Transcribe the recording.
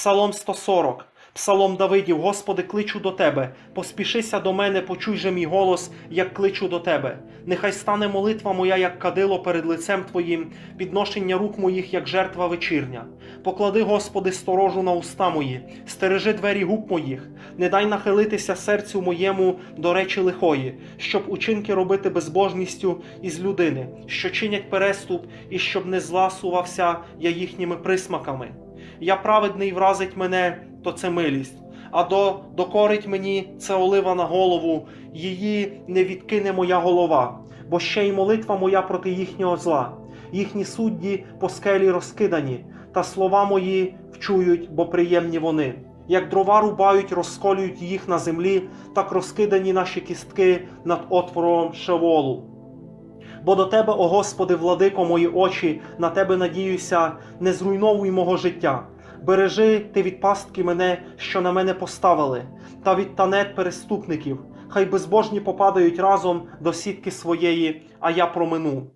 Псалом 140. Псалом Давидів, Господи, кличу до Тебе, поспішися до мене, почуй же мій голос, як кличу до Тебе. Нехай стане молитва моя, як кадило перед лицем Твоїм, підношення рук моїх, як жертва вечірня. Поклади, Господи, сторожу на уста мої, стережи двері губ моїх, не дай нахилитися серцю моєму до речі лихої, щоб учинки робити безбожністю із людини, що чинять переступ, і щоб не зласувався я їхніми присмаками. Я праведний вразить мене, то це милість, а до докорить мені це олива на голову, її не відкине моя голова, бо ще й молитва моя проти їхнього зла. Їхні судді по скелі розкидані, та слова мої вчують, бо приємні вони. Як дрова рубають, розколюють їх на землі, так розкидані наші кістки над отвором шеволу. Бо до тебе, о Господи, владико, мої очі, на тебе надіюся, не зруйновуй мого життя. Бережи ти від пастки мене, що на мене поставили, та від танет переступників. Хай безбожні попадають разом до сітки своєї, а я промину.